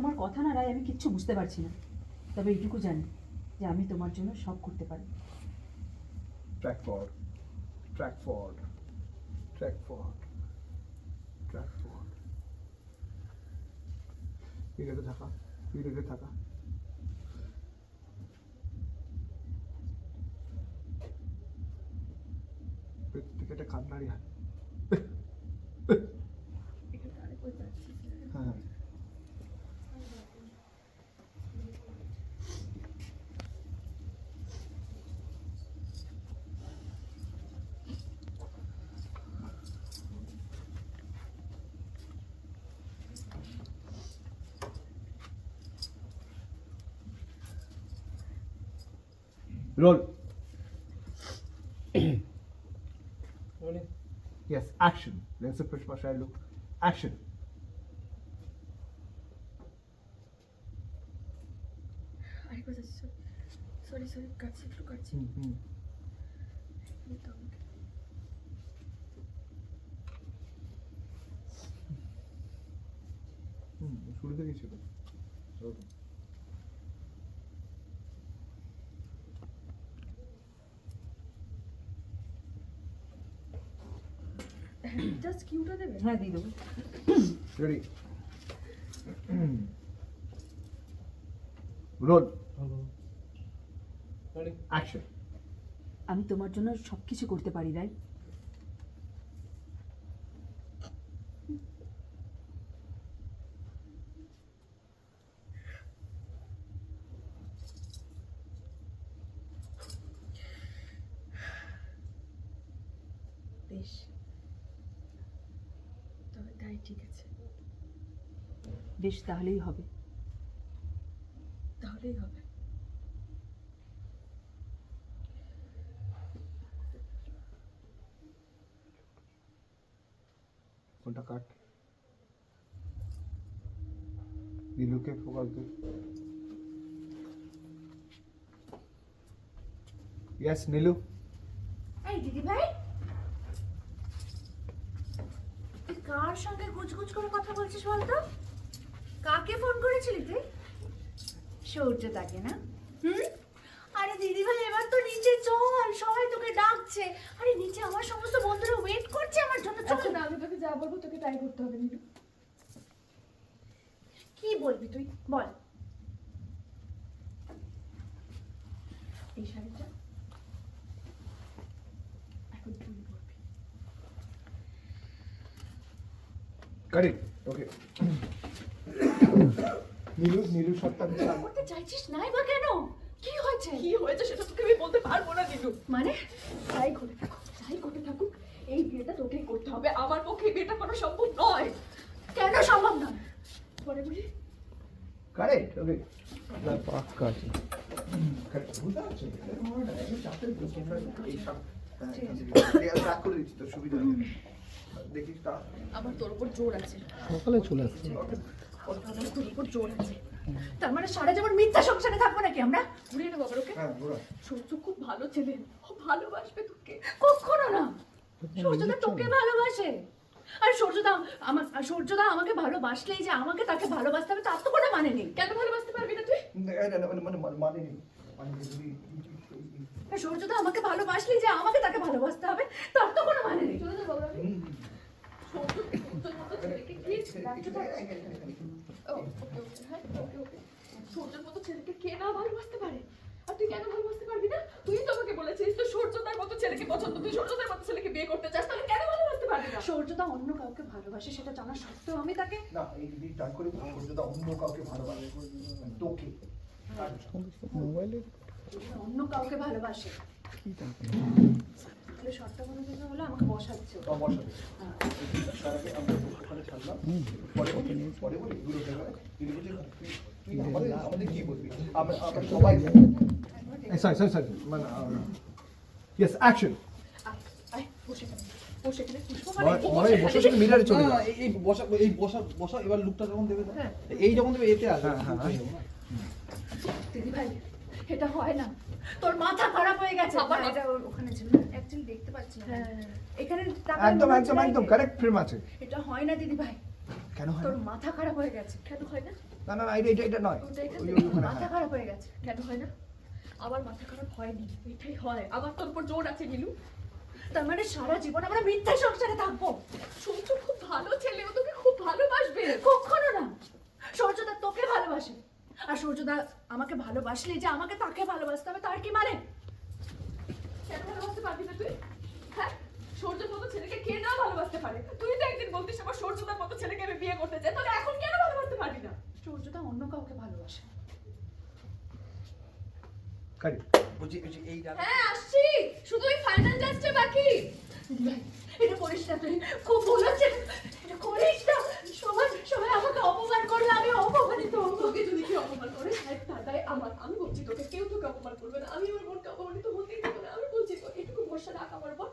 তোমার কথা না রায় আমি কিচ্ছু বুঝতে পারছি না তবে এইটুকু জানি যে আমি তোমার জন্য সব করতে পারি Track forward. Track forward. Track forward. Track forward. পিরিয়ডে থাকা পিরিয়ডে থাকা প্রত্যেকটা কান্নারই হ্যাঁ Roll. Rolling. Yes, action. Sorry sorry কাটছি একটু কাটছি হুম হুম এই তো আমাকে। হুম শুরু থেকেই ছিল ওরকম। কিউটা দেবে? হ্যাঁ দিয়ে দেবো। Ready roll. আমি তোমার জন্য সবকিছু করতে পারি রাই বেশ তবে তাই ঠিক আছে বেশ তাহলেই হবে। তাহলেই হবে। ফোনটা কাট। নীলুকে ফোকাস দে। ইয়েস নীলু। এই দিদি ভাই তুই কার সঙ্গে গুজগুজ করে কথা বলছিস বলতো? কাকে ফোন করেছিলি তুই? সৌর্য তাকে না? হুম? আরে দিদি ভাই এবার তো নিচে চল সবাই তোকে ডাকছে। আরে নিচে আমার সমস্ত বন্ধুরা ওয়েট করছে আমার জন্য চল না। আমি তোকে যা বলব তোকে তাই করতে হবে নীলু কি বলবি তুই? বল। এই শাড়িটা এখন তুই বলবি কারেক্ট ওকে। নীলু নীলু সত্তা করতে চাইছিস নাই বা কেন? কি হয়েছে? কি হয়েছে সেটা তোকে আমি বলতে পারব না নীলু। মানে? যাই ঘটে থাকুক যাই ঘটে থাকুক এই বিয়েটা তোকেই করতে হবে। আমার পক্ষে এই বিয়েটা করা সম্ভব নয়। কেন সম্ভব নয়? পরে বলি। কারেক্ট ওকে পাক্কা আছে। কারেক্ট বুঝতে পারছ করে সুবিধা দেখিস তা আমার তোর উপর জোর আছে। সকালে চলে আসছে। তোর উপর জোর আছে। তার মানে সারা যেমন মিথ্যা সংসারে থাকব নাকি আমরা? ঘুরিয়ে নেব আবার ওকে? হ্যাঁ সূর্য খুব ভালো ছেলে। ও ভালোবাসবে তোকে। কখনো না। সূর্যদা তোকে ভালোবাসে। আর সূর্যদা আমার আর সূর্যদা আমাকে ভালোবাসলেই যে আমাকে তাকে ভালোবাসতে হবে তার তো কোনো মানে নেই। কেন ভালোবাসতে পারবি না তুই? মানে মানে মানে মানে নেই। সূর্যদা আমাকে ভালোবাসলেই যে আমাকে তাকে ভালোবাসতে হবে তার তো কোনো মানে নেই। সূর্য সূর্যের মতো ছেলেকে কি সূর্যের মতো ছেলেকে কে না ভালোবাসতে পারে? আর তুই কেন ভালোবাসতে পারবি না? তুই তো আমাকে বলেছিস তো সূর্যতার মতো ছেলেকে পছন্দ তুই সূর্যতার মতো ছেলেকে বিয়ে করতে চাস তাহলে কেন ভালোবাসতে পারবি না? সূর্যদা অন্য কাউকে ভালোবাসে সেটা জানা সত্ত্বেও আমি তাকে না এই যদি ট্রাই করে সূর্যদা অন্য কাউকে ভালোবাসে। তোকে। মোবাইলে অন্য কাউকে ভালোবাসে। কি তাহলে শর্তটা কোনো কিছু হলে আমাকে বসাচ্ছে ও। বসাবে। তার আগে আমরা ওখানে ছাড়লাম। পরে বলি পরে বলি এগুলো দেখাবে এগুলো বুঝে তুই তুই আমাদের আমাদের কি বলবি আমরা আমরা সবাই সরি সরি সরি মানে ইয়েস অ্যাকশন আয় আয় বসে এখানে বসে এখানে পুষ্প মানে বসে থেকে মিরারে চলে না, এই- এই বসা এই বসা বসা এবার লুকটা যখন দেবে? হ্যাঁ। এই যখন দেবে এতে আসবে। হ্যাঁ, হ্যাঁ, হ্যাঁ। দিদি ভাই এটা হয় না। তোর মাথা খারাপ হয়ে গেছে। আবার? এটা ওখানে ছিল অ্যাকচুয়ালি দেখতে পাচ্ছি না। হ্যাঁ। এখানে টাকা একদম একদম একদম কারেক্ট ফ্রেম আছে। এটা হয় না দিদি ভাই। কেন হয় তোর মাথা খারাপ হয়ে গেছে। কেন হয় না? না না না এটা এটা এটা নয়। ওটা এটা ওই- ওই ওখানে মাথা খারাপ হয়ে গেছে। কেন হয় না? আমার মাথা খারাপ হয়নি। এটাই হয়। আমার তোর উপর জোর আছে নীলু। তার মানে সারা জীবন আমরা মিথ্যা সংসারে থাকব। সূর্য খুব ভালো ছেলে ও তোকে খুব ভালোবাসবে। কখনো না। সূর্যদা তোকে ভালোবাসে। আর সূর্যদা আমাকে ভালোবাসলে যে আমাকে তাকে ভালোবাসতে হবে তার কি মানে? কেন ভালোবাসতে পারবি না তুই? হ্যাঁ? সূর্যের মতো ছেলেকে কে না ভালোবাসতে পারে? তুই তো একদিন বলতিস আমার সূর্যদার মতো ছেলেকে আমি বিয়ে করতে চাই তাহলে এখন কেন ভালোবাসতে পারবি না? সূর্যদা অন্য কাউকে ভালোবাসে। কারি। বলছি বলছি এই হ্যাঁ আসছি। শুধু ওই ফাইনাল বাকি। এটা করিস না তুই। খুব ভুল হচ্ছে এটা করিস না সবাই সবাই আমাকে অপমান করলে আমি অপমানিত হব তোকে যদি কেউ অপমান করে সাহেব দাদাই আমার আমি বলছি তোকে কেউ তোকে অপমান করবে না আমি আমার বোনকে অপমানিত হতেই দেবো না আমি বলছি তো এটুকু ভরসা রাখ আমার বোন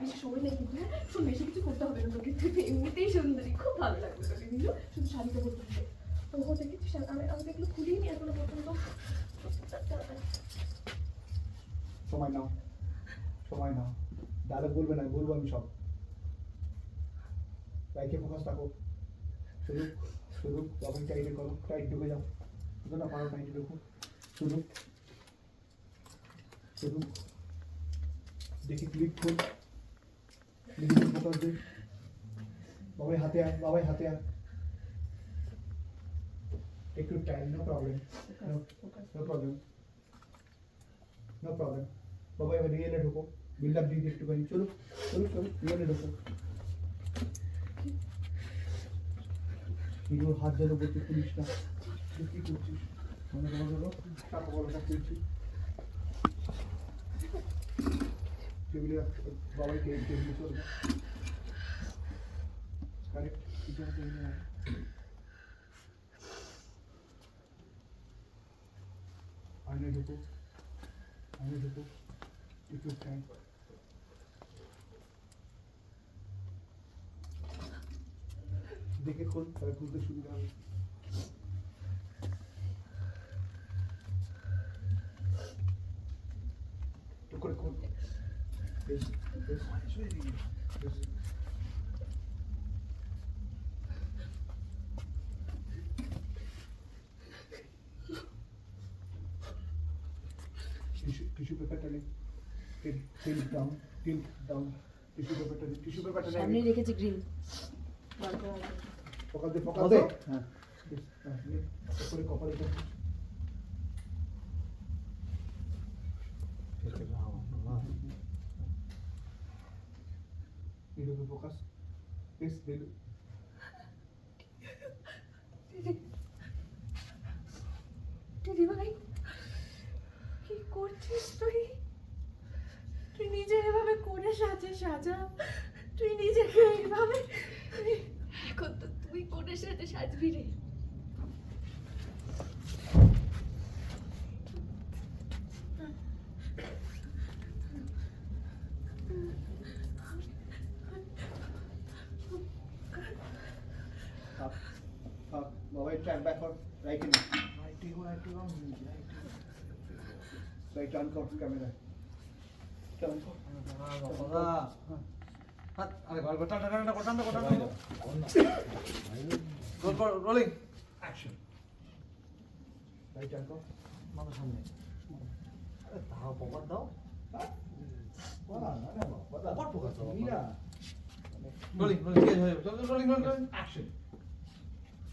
বেশি সময় নেই কিন্তু হ্যাঁ? শোন বেশি কিছু করতে হবে না তোকে তুই তো এমনিতেই সুন্দরী খুব ভালো লাগবে তোকে কিন্তু শুধু শাড়িটা পরতে হবে ও দেখেছিস আমি আমি এগুলো খুলিনি এখনও পর্যন্ত সময় নাও সময় নাও ডায়লগ বলবে না বলব আমি সব। বাইকে ফোকাস রাখো শুরু শুরু তখন টাইটে করো টাইট ঢুকে যাও। শুধু না পারো টাইটে ঢুকো। শুরু শুরু দেখি ক্লিক খুল। নিজেকে ফোকাস দে বাবাই হাতে আয় বাবাই হাতে আয় একটু time no problem no problem no problem বাবা এবার রিয়েলে ঢোকো। বিল্ড আপ দিয়ে একটুখানি চলো চলো চলো রিয়েলে ঢোকো। হিরোর হাত যেন বলতে পুলিশ না। কি করছিস? মনে করো, ধরো টাকা বড়টা করছি টেবিলে বাবাই টেবিল, টেবিলে চলবে কারেক্ট। আয়নায় ঢোকো আয়নায় ঢোকো। একটু টাইম দেখে খোল তাহলে খুলতে সুবিধা হবে। করে খোল। বেশ বেশ বেশ। টিস্যু টিস্যু পেপারটা নেই tilt tilt down tilt down tissue পেপারটা নেই টিস্যু পেপারটা সামনে রেখেছি গ্রিল। ফোকাস দে ফোকাস দে হ্যাঁ। করে কপালে ফোকাস দিদি ভাই কি করছিস তুই? তুই নিজে এভাবে করে সাজে সাজা। তুই নিজেকে এইভাবে তুই কোনে সাথে সাজবি রে। থাক থাক বাবা একটু এক ব্যাক কর রাইটে নে রাইটে গো রাইটে গো রাইট টার্ন কর ক্যামেরা টার্ন রোলিং অ্যাকশন মাথা সামনে আরে তাও পকর দাও কপাল focus দাও, রোলিং রোলিং ঠিক আছে চল চল রোলিং রোলিং অ্যাকশন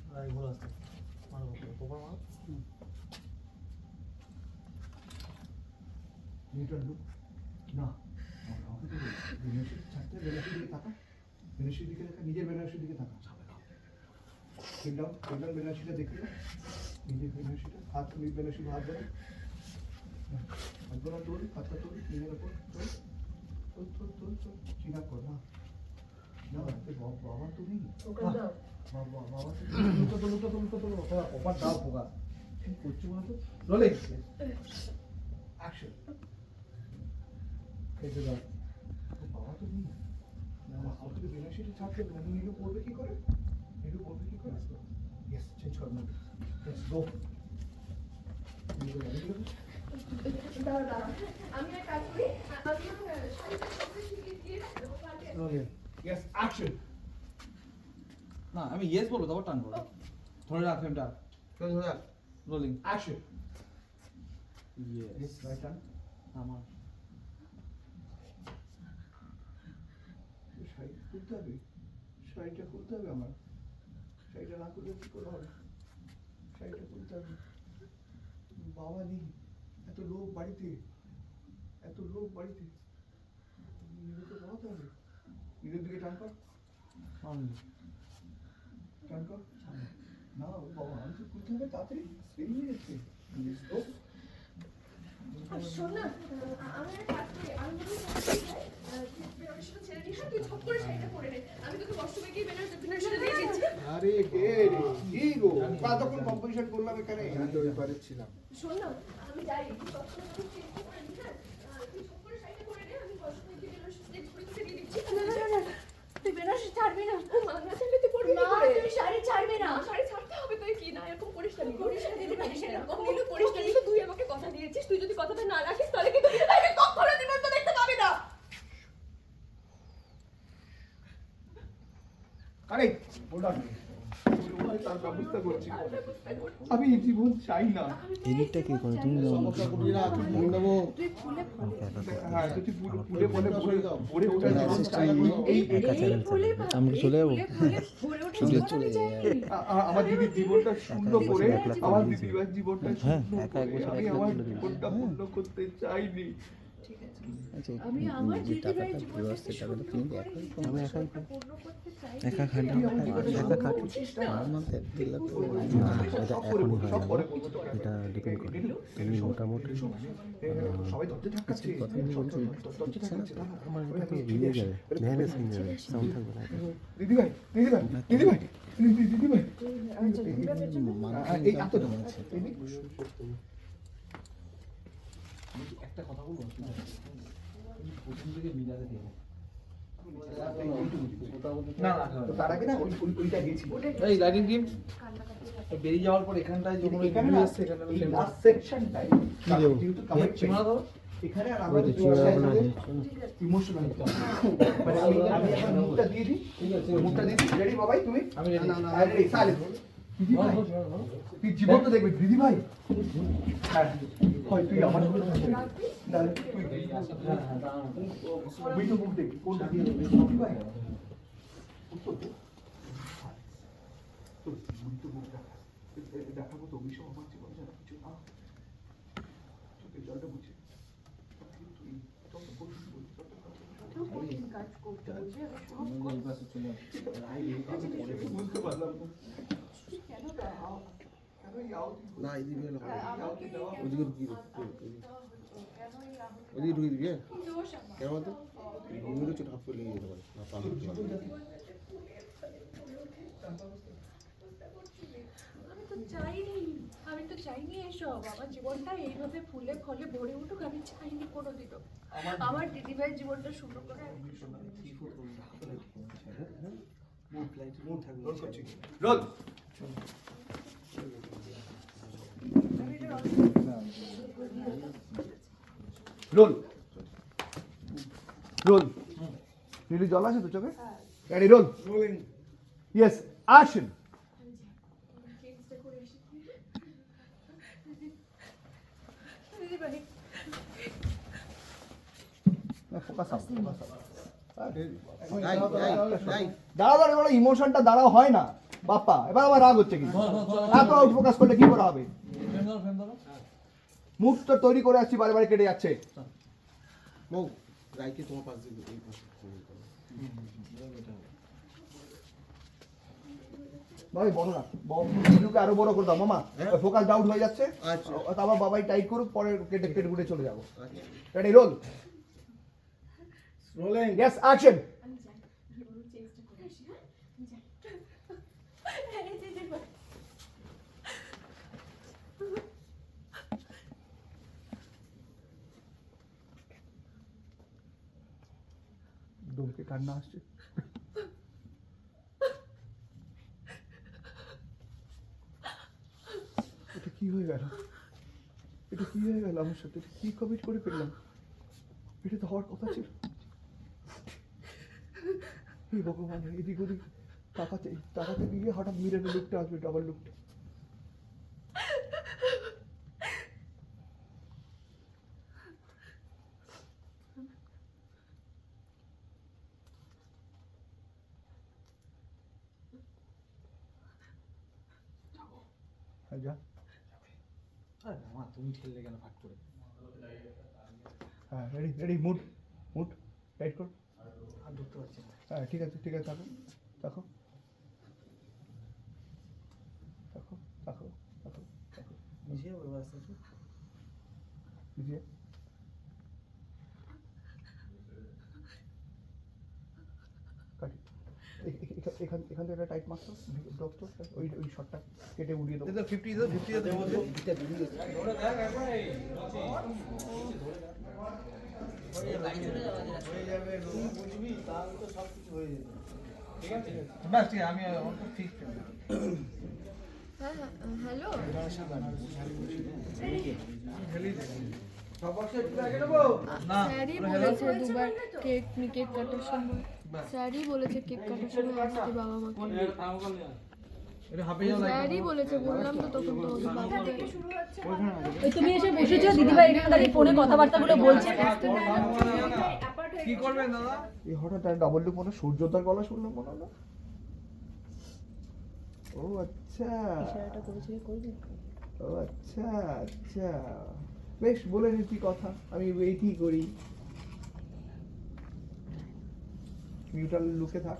আরে ভুল আছে মারো পকর মারো নিউটন লুক না বেনারসির দিকে তাকা বেনারসির দিকে নিজের বেনারসির দিকে তাকা ফিল বেনারসিটা দেখি নিজের বেনারসিটা হাত তুলি বেনারসি হাত ধরে হাত ধরা তোল হাতটা ওপর তোল তোল তোল না বাবা বাবা তো নেই বাবা বাবা তো তো লুটো তো লুটো তো পকর দাও পকর কি করছ বলো তো রোলিং অ্যাকশন খেতে দাও বাবা তো হাত থেকে বেনারসিটা ছাড়তে হবে না নীলু পড়বে কি করে নীলু পড়বে কি করে yes change go yes action না আমি ইয়েস বলব তারপর টান করব ধরে রাখ ফ্রেমটা ধরে রাখ rolling action yes right hand আমার শাড়ি খুলতে হবে শাড়িটা খুলতে হবে আমার। শাড়িটা না খুললে কি করে হবে? শাড়িটা খুলতে হবে। বাবা নেই এত লোক বাড়িতে এত লোক বাড়িতে। নিজেকে বলাতে হবে। নিজের দিকে টান কর। টান কর। না বাবা আমি তো খুলতে হবে তাড়াতাড়ি। দেরি হয়ে যাচ্ছে আর কে রে কি গো কতক্ষণ কম্পিটিশন করলাম এখানে আমি তো ওই পারে ছিলাম শোন না আমি যাই তুই হ্যাঁ বেনারসি ছাড়বি না তুই পরবি না তুই শাড়ি ছাড়বি না শাড়ি হবে তুই কি না এরকম করিস না করিস না, দিদি করিস না তুই আমাকে কথা দিয়েছিস তুই যদি কথাটা না রাখিস তাহলে কিন্তু তাকে কখনো জীবন্ত দেখতে পাবি না। আরে হোল্ড অন তার ব্যবস্থা করছি। আমি এই জীবন চাই না। এদিকটা কি করে? তুমি তুই ফুলে ফলে হ্যাঁ যদি পুরো পুরে বলে পড়ে পড়ে জীবন চাই। এই আমরা চলে যাব। ফুলে ফুলে ভরে চলে চলে আমার দিদির জীবনটা শূন্য করে আমার করে দিদির জীবনটা হ্যাঁ, শূন্য করে। আমি আমার জীবনটা পূর্ণ করতে চাইনি। আচ্ছা যে টাকাটা টাকাটা তুমি সুন্দর আমি করতে একা খাটি দেড় লাখ এটা এখনই হয় না ডিপেন্ড করে তুমি মোটামুটি সবাই ধরতে থাকাচ্ছে কথা নিয়ে বলছি দিচ্ছে না তো, আমার এটা তো ইয়ে যাবে ভ্যানেস হয়ে যাবে সাউন্ড থাকবে না দিদি ভাই দিদি ভাই দিদি ভাই দিদি দিদি ভাই এই এত আছে একটা কথা বলব? প্রথম থেকে মিলাতে দেবো বেরিয়ে যাওয়ার পর এখানটায় যখন আমি সেকশনটাই এখানে আর আমরা ইমোশনাল মানে মুখটা দিয়ে দিই। মুখটা দিয়ে দিই। রেডি বাবাই তুমি? আমি ready। না না তুই জীবন তো দেখবি দিদি ভাই। হ্যাঁ হয় তুই আমার তুই। তো মুখ দেখবি কোনটা দিয়ে দিদি ভাই। দেখাবো তো ওইসব আমার জীবনে যেন কিছু না। চোখের জলটা পাশে চলে আসো। বুঝতে পারলাম। না। কেন? কেন এদিকে না ওদিকে ঢুকিয়ে ওদিকে ঢুকিয়ে দিবি হ্যাঁ কেন ঘুমিয়ে চোট হাত করে লেগে যেতে পারে না পা হাত করে। আমি তো চাইনি আমি তো চাইনি এসব আমার জীবনটা এইভাবে ফুলে ফলে ভরে উঠুক আমি চাইনি কোনোদিনও আমার দিদি ভাইয়ের জীবনটা সুন্দর করে আমি করছি। রোল। রোল। নীলি জল আছে তো চোখে? রেডি রোল ইয়েস এই। দাঁড়া ইমোশনটা দাঁড়াও হয় না বাপ্পা এবার আবার রাগ হচ্ছে কিন্তু এত আউট ফোকাস করলে কি করে হবে? মুখ তো তৈরি করে আসছি বারে বারে কেটে যাচ্ছে। বউ রাইকে তোমার পাশ দিয়ে এই পাশে ভাই বড় না। আরও বড় করে দাও মামা। ফোকাস ডাউট হয়ে যাচ্ছে। আচ্ছা। তারপর বাবাই টাইট করুক পরে কেটে কেটে কুটে চলে যাব। Ready roll rolling yes action আমি যাই গিয়ে বরং চেঞ্জটা করে আসি হ্যাঁ আমি যাই হ্যাঁ দিদি ভাই ডোমকে কান্না আসছে? এটা কি হয়ে গেল? এটা কি হয়ে গেল আমার সাথে? কি কমিট করে ফেললাম? এটা তো হওয়ার কথা ছিল। এই ভগবান, এদিক ওদিক তাকাতে তাকাতে গিয়ে হঠাৎ মিরের লুকটা আসবে ডাবল লুকটা। যা আরে মা তুমি ঠেললে কেন? ফাট করে। হ্যাঁ ready ready mood mood tight কর। আর ধরতে পারছি না। হ্যাঁ ঠিক আছে ঠিক আছে থাকো থাকো থাকো থাকো থাকো মিশিয়ে বলব আস্তে আস্তে বুঝিয়ে কাটি এ- এ- এখান- এখান থেকে টাইট মারতো তো ওই ওই শটটা কেটে উড়িয়ে দেবো। ফিফটি ফিফটি হয়ে হ্যাঁ হ্যাঁ হ্যালো। না দুবার কেক কেক কাটার সময়। স্যারই বলেছে কেক কাটার সময় আসতে বাবা মাকে। এটা হাঁপে যাও স্যারই বলেছে বললাম তো তখন তো বাবা তুমি এসে বসেছো দিদিভাই এখানে দাঁড়িয়ে ফোনে কথাবার্তাগুলো বলছে। কি করবেন দাদা? এই হঠাৎ ডাবল লুক মনে গলা শুনলাম মনে হলো ও আচ্ছা। ও আচ্ছা আচ্ছা। বেশ বলে নিচ্ছি কথা। আমি ওয়েটই করি? মিউটাল লুকে থাক